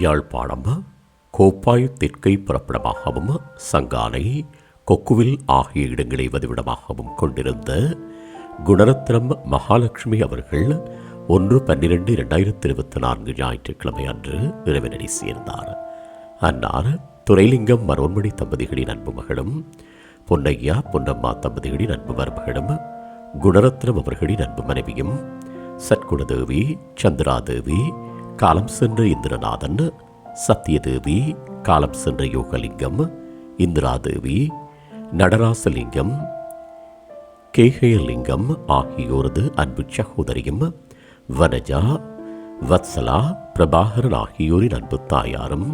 யாழ்ப்பாணம் கோப்பாய் தெற்கை புறப்படமாகவும் சங்கானை கொக்குவில் ஆகிய இடங்களை வதிவிடமாகவும் கொண்டிருந்த குணரத்னம் மகாலட்சுமி அவர்கள் ஒன்று பன்னிரெண்டு இரண்டாயிரத்தி இருபத்தி நான்கு ஞாயிற்றுக்கிழமை அன்று இறைவனடி சேர்ந்தார். அன்னார் துரைலிங்கம் மனோன்மணி தம்பதிகளின் அன்பு மகளும் பொன்னையா பொன்னம்மா தம்பதிகளின் அன்பு மருமகளும் குணரத்னம் அவர்களின் அன்பு மனைவியும் சத்குணதேவி சந்திராதேவி காலம் சென்ற இந்திரநாதன் சத்யதேவி காலம் சென்ற யோகலிங்கம் இந்திராதேவி நடராசலிங்கம் கேகயலிங்கம் ஆகியோரது அன்பு சகோதரியும் வனஜா வத்சலா பிரபாகரன் ஆகியோரின் அன்பு தாயாரும்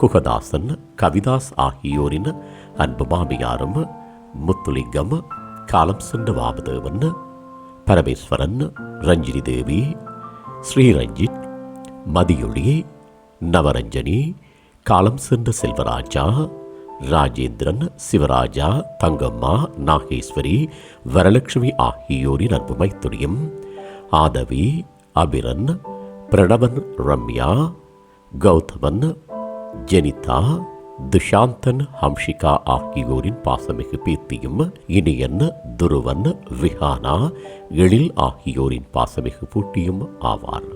குகதாசன் கவிதாஸ் ஆகியோரின் அன்பு மாமியாரும் முத்துலிங்கம் காலம் சென்ற வாமதேவன் பரமேஸ்வரன் ரஞ்சினி தேவி ஸ்ரீரஞ்சித் மதியொளி நவரஞ்சனி காலம் சென்ற செல்வராஜா ராஜேந்திரன் சிவராஜா தங்கம்மா நாகேஸ்வரி வரலட்சுமி ஆகியோரின் அன்பு மைத்துரியும் ஆதவி அபிரன் பிரணவன் ரம்யா கௌதமன் ஜெனிதா துஷாந்தன் ஹம்ஷிகா ஆகியோரின் பாசமிகு பீர்த்தியும் இனியன் துருவன் விஹானா எழில் ஆகியோரின் பாசமிகு பூட்டியும் ஆவார்.